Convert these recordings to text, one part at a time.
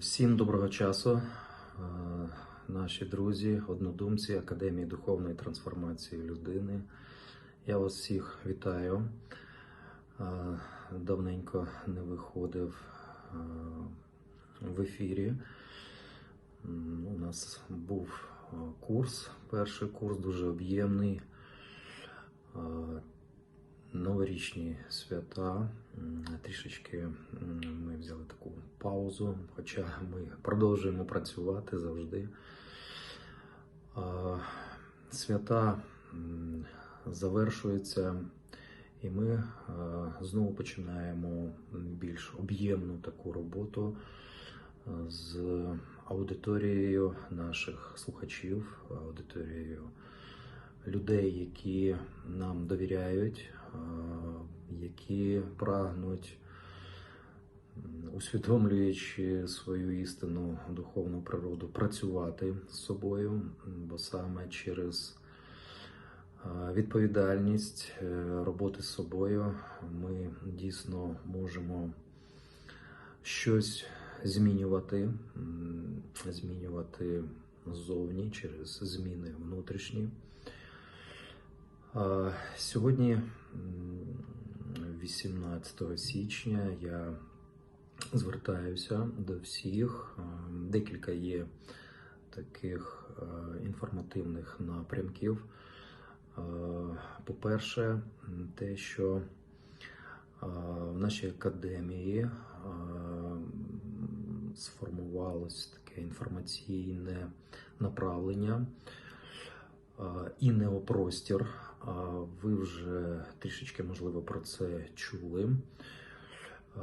Всім доброго часу, Е, наші друзі, однодумці Академії духовної трансформації людини. Я вас всіх вітаю. Е, Давненько не виходив е, в ефірі. У нас був курс, перший курс дуже об'ємний. Новорічні свята. Трішечки ми взяли таку паузу, хоча ми продовжуємо працювати завжди. Свята завершуються, і ми знову починаємо більш об'ємну таку роботу з аудиторією наших слухачів, аудиторією людей, які нам довіряють, які прагнуть, усвідомлюючи свою істинну духовну природу, працювати з собою, бо саме через е, відповідальність е, роботи з собою ми дійсно можемо щось змінювати, змінювати ззовні через зміни внутрішні. Сьогодні, 18 січня, я звертаюся до всіх. Декілька є таких е, інформативних напрямків. Е, По-перше, те, що е, в нашій академії е, сформувалось таке інформаційне направлення е, і неопростір. Ви вже трішечки, можливо, про це чули. Е,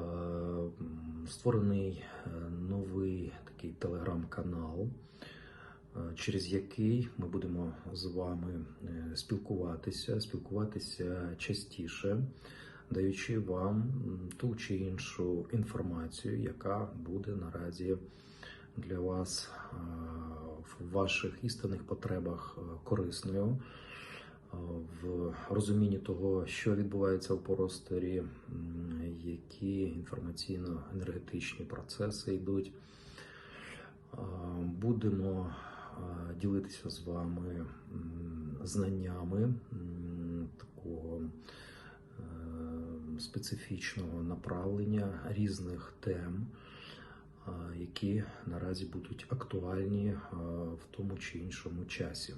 Створений е, новий такий телеграм-канал, е, через який ми будемо з вами спілкуватися, спілкуватися частіше, даючи вам ту чи іншу інформацію, яка буде наразі для вас в ваших істинних потребах корисною. В розумінні того, що відбувається в просторі, які інформаційно-енергетичні процеси йдуть. Е, Будемо е, ділитися з вами знаннями такого е, специфічного направлення різних тем, які наразі будуть актуальні в тому чи іншому часі.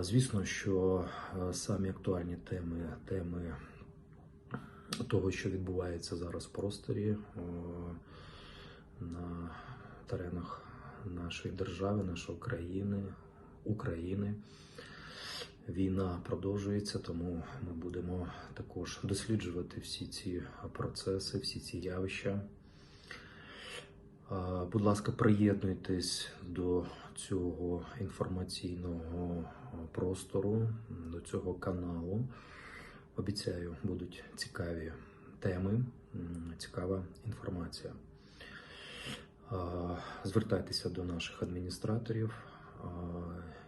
Звісно, що самі актуальні теми, теми того, що відбувається зараз в просторі е, на теренах нашої держави, нашої країни, України. Війна продовжується, тому ми будемо також досліджувати всі ці процеси, всі ці явища. Будь ласка, приєднуйтесь до цього інформаційного простору, до цього каналу. Обіцяю, будуть цікаві теми, цікава інформація. Звертайтеся до наших адміністраторів,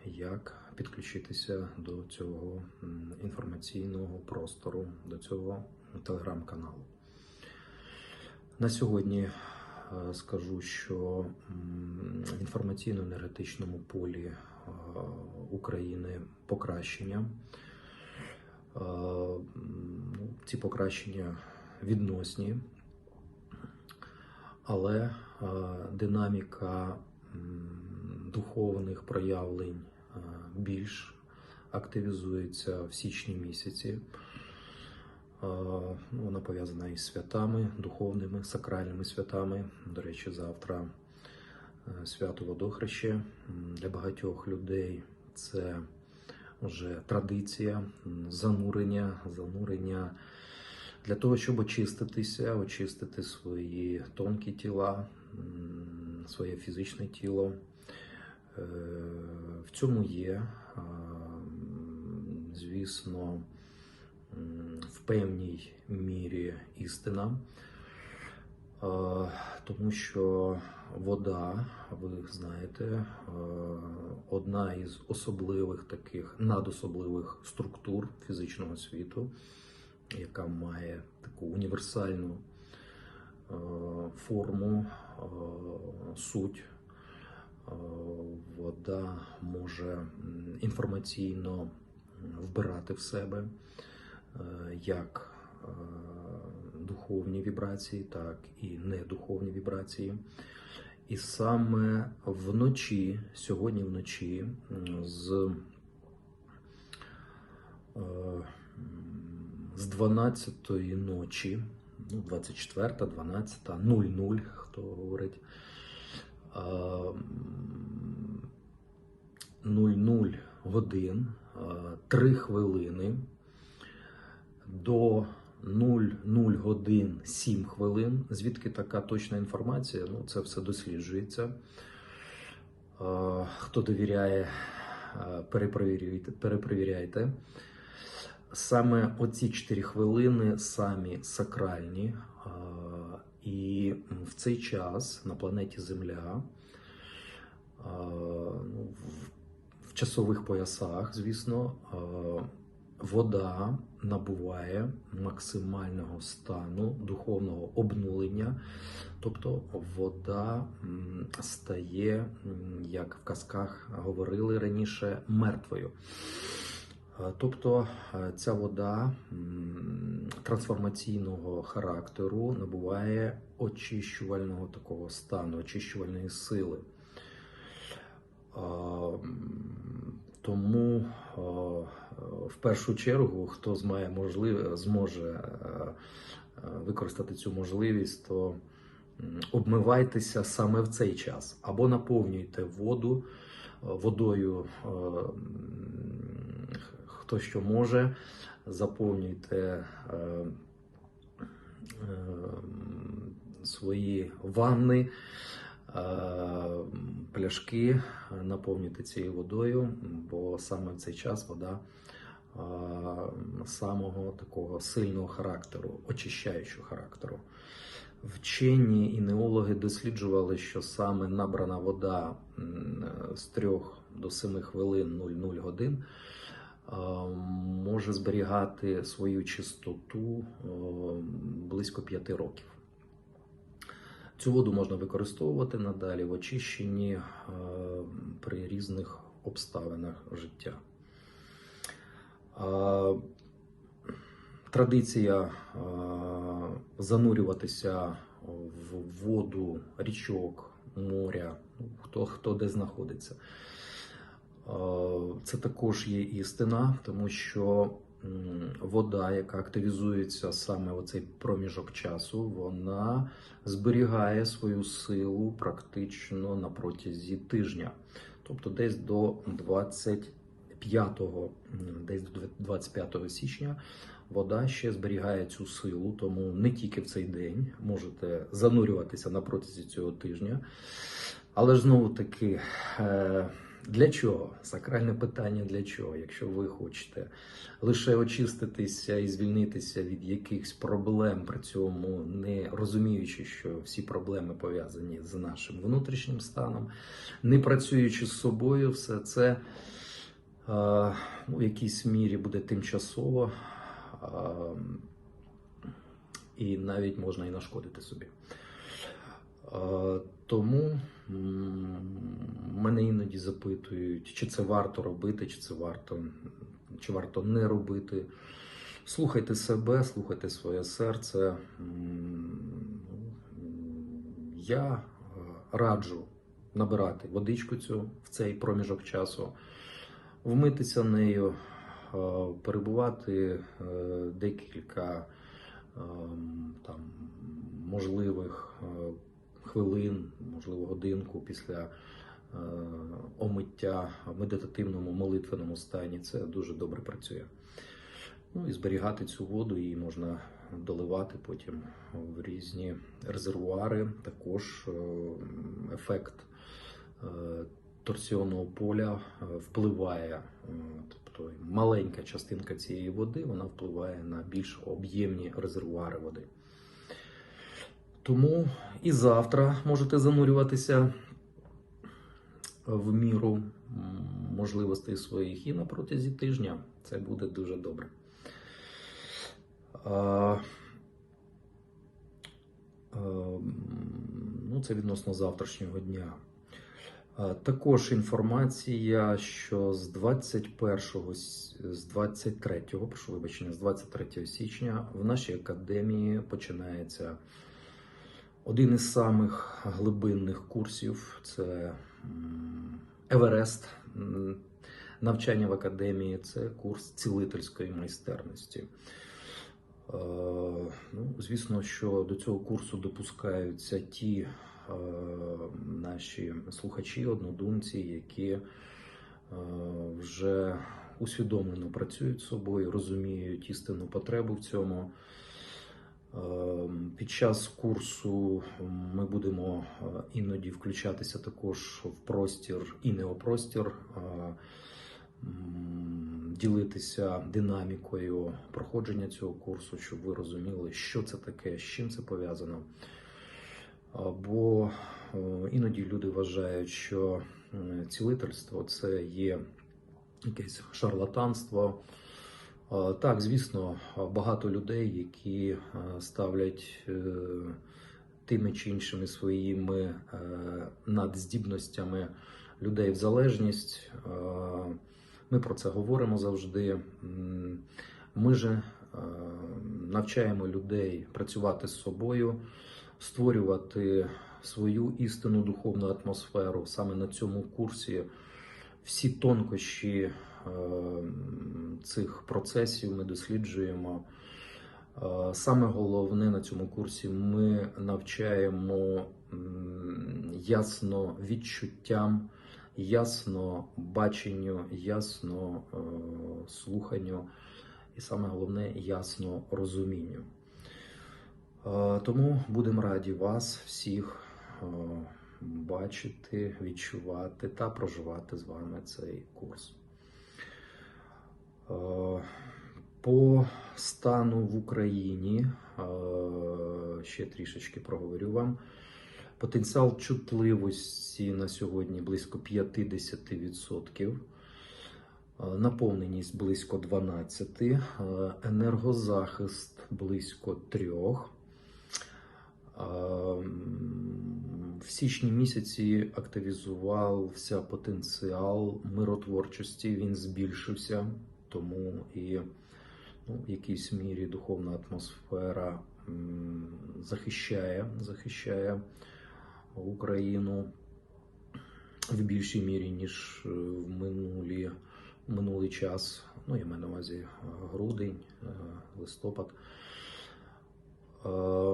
як підключитися до цього інформаційного простору, до цього телеграм-каналу. На сьогодні скажу, що в інформаційно-енергетичному полі України покращення. Ці покращення відносні, але е, динаміка духовних проявлень е, більш активізується в січні місяці. Е, ну, Вона пов'язана із святами, духовними, сакральними святами. До речі, завтра свято водохреще. Для багатьох людей це вже традиція, занурення, занурення для того, щоб очиститися, очистити свої тонкі тіла, своє фізичне тіло. Е, В цьому є, звісно, в певній мірі істина, Е, тому що вода, ви знаєте, е, одна із особливих таких надособливих структур фізичного світу, яка має таку універсальну е, форму, е, суть. Е, Вода може інформаційно вбирати в себе як духовні вібрації, так і недуховні вібрації. І саме вночі, сьогодні вночі, з, е, м, з 12 ночі, ну, 24, 12, 00, хто говорить, е, 00 годин, 3 хвилини до 00 годин 7 хвилин. Звідки така точна інформація? Ну, це все досліджується. Хто довіряє, перепровіряйте. Саме оці 4 хвилини самі сакральні. е, І в цей час на планеті Земля, е, ну, в- часових поясах, звісно, е, вода набуває максимального стану духовного обнулення, тобто вода стає, як в казках говорили раніше, мертвою. Е, Тобто е, ця вода трансформаційного характеру набуває очищувального такого стану, очищувальної сили. Тому в першу чергу, хто змає можливе, зможе е, е, використати цю можливість, то обмивайтеся саме в цей час або наповнюйте воду е, водою, е, хто що може, заповнюйте е, е, свої ванни, е, пляшки, наповнюйте цією водою, бо саме в цей час вода е, самого такого сильного характеру, очищаючого характеру. Вчені і неологи досліджували, що саме набрана вода з 3 до 7 хвилин 00 годин може зберігати свою чистоту е, близько 5 років. Цю воду можна використовувати надалі в очищенні е, при різних обставинах життя. Е, Традиція е, занурюватися в воду річок, моря, ну, хто, хто де знаходиться. Це також є істина, тому що вода, яка активізується саме в цей проміжок часу, вона зберігає свою силу практично на протязі тижня, тобто десь до 25, м, десь до 25 січня. Вода ще зберігає цю силу, тому не тільки в цей день можете занурюватися на протязі цього тижня. Але ж знову таки, е, для чого? Сакральне питання для чого? Якщо ви хочете лише очиститися і звільнитися від якихось проблем, при цьому не розуміючи, що всі проблеми пов'язані з нашим внутрішнім станом, не працюючи з собою, все це ну, в якійсь мірі буде тимчасово. І навіть можна і нашкодити собі. А, Тому мене іноді запитують, чи це варто робити, чи це варто, чи варто не робити. Слухайте себе, слухайте своє серце. Я е, раджу набирати водичку цю в цей проміжок часу, вмитися нею, е, перебувати е, декілька ем, там, можливих е, хвилин, можливо, годинку після е, омиття в медитативному молитвеному стані. Це дуже добре працює. Ну і зберігати цю воду її можна доливати потім в різні резервуари. Також е, ефект е, торсіонного поля впливає, тобто маленька частинка цієї води вона впливає на більш об'ємні резервуари води. Тому і завтра можете занурюватися в міру можливостей своїх і на протязі тижня. Це буде дуже добре. А, Ну, це відносно завтрашнього дня. Також інформація, що з 21, з 23, прошу вибачення, з 23 січня в нашій академії починається один із самих глибинних курсів це Еверест. Навчання в академії це курс цілительської майстерності. Е, Ну, звісно, що до цього курсу допускаються ті е, наші слухачі, однодумці, які е, вже усвідомлено працюють з собою, розуміють істинну потребу в цьому. Е, Під час курсу ми будемо е, іноді включатися також в простір і неопростір, ділитися динамікою проходження цього курсу, щоб ви розуміли, що це таке, з чим це пов'язано. Бо е, іноді люди вважають, що е, цілительство це є якесь шарлатанство. Е, Так, звісно, багато людей, які е, ставлять е, тими чи іншими своїми надздібностями людей в залежність. Ми про це говоримо завжди. Ми же навчаємо людей працювати з собою, створювати свою істинну духовну атмосферу. Саме на цьому курсі всі тонкощі цих процесів ми досліджуємо. Е, Саме головне на цьому курсі ми навчаємо ясно відчуттям, ясно баченню, ясно е, слуханню і саме головне ясно розумінню. Е, Тому будемо раді вас всіх е, бачити, відчувати та проживати з вами цей курс. Е, По стану в Україні е, ще трішечки проговорю вам. Потенціал чутливості на сьогодні близько 50%. Е, Наповненість близько 12%, е, енергозахист близько 3%. Е, В січні місяці активізувався потенціал миротворчості, він збільшився, тому і ну, в якійсь мірі духовна атмосфера захищає, захищає Україну в більшій мірі, ніж е, в минулі, минулий час. Ну, я маю на увазі е, грудень, е, листопад.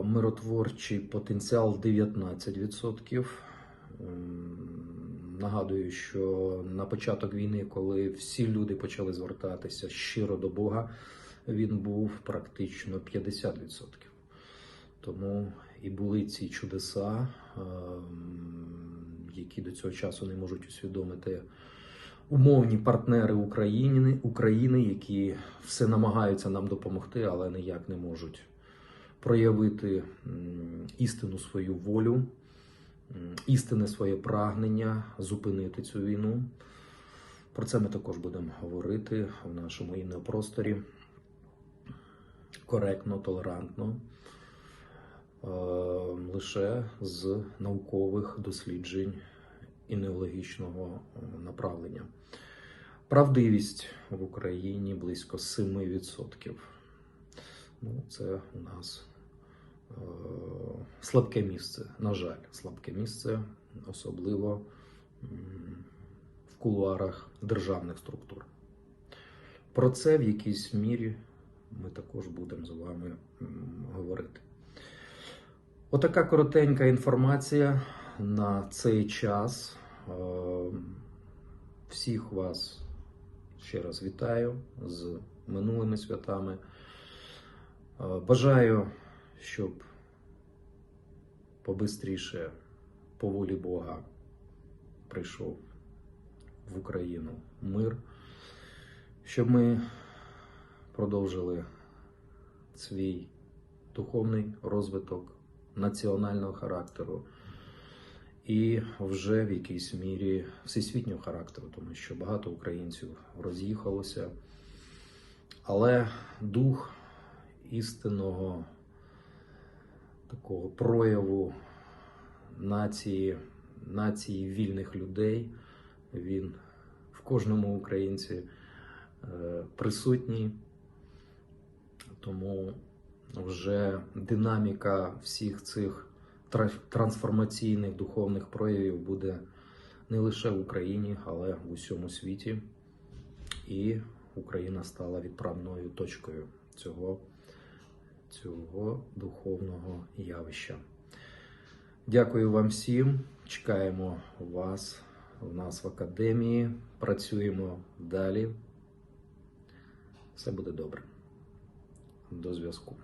Миротворчий потенціал 19%. Нагадую, що на початок війни, коли всі люди почали звертатися щиро до Бога, він був практично 50%. Тому і були ці чудеса, ем, які до цього часу не можуть усвідомити умовні партнери України, України, які все намагаються нам допомогти, але ніяк не можуть проявити істину свою волю, істинне своє прагнення зупинити цю війну. Про це ми також будемо говорити в нашому інопросторі коректно, толерантно, е, лише з наукових досліджень і неологічного е, направлення. Правдивість в Україні близько 7%. Ну, це у нас слабке місце. На жаль, слабке місце, особливо в кулуарах державних структур. Про це в якійсь мірі ми також будемо з вами говорити. Отака коротенька інформація на цей час. Е, Всіх вас ще раз вітаю з минулими святами. Е, Бажаю, щоб побистріше по волі Бога прийшов в Україну мир, щоб ми продовжили свій духовний розвиток національного характеру і вже в якійсь мірі всесвітнього характеру, тому що багато українців роз'їхалося, але дух істинного такого прояву нації, нації вільних людей. Він в кожному українці е, присутній. Тому вже динаміка всіх цих трансформаційних духовних проявів буде не лише в Україні, але в усьому світі. І Україна стала відправною точкою цього, цього духовного явища. Дякую вам всім. Чекаємо вас у нас в академії. Працюємо далі. Все буде добре. До зв'язку.